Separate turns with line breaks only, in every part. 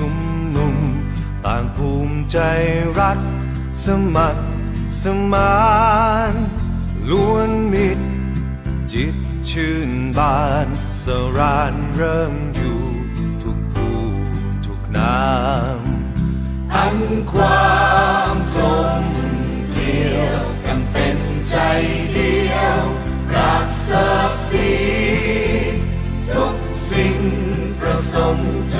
จำนวนต่างภูมิใจรัก สมัครสมานล้วนมิตร จิตชื่นบาน สรานเริ่มอยู่ทุกผู้ทุกนาม
อันความกลมเกลียวกันเป็นใจเดียว รักเสกสีทุกสิ่งประสมจงใ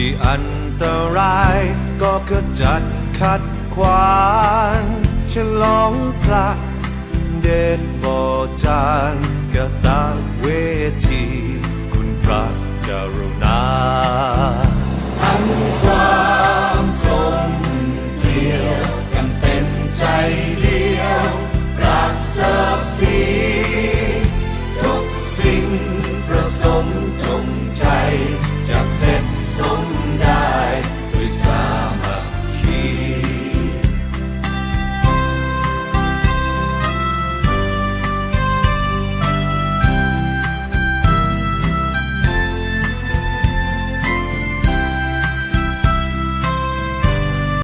ที่
อันตรายก็ขจัดขัดขวางฉลองพระเดชบอจาง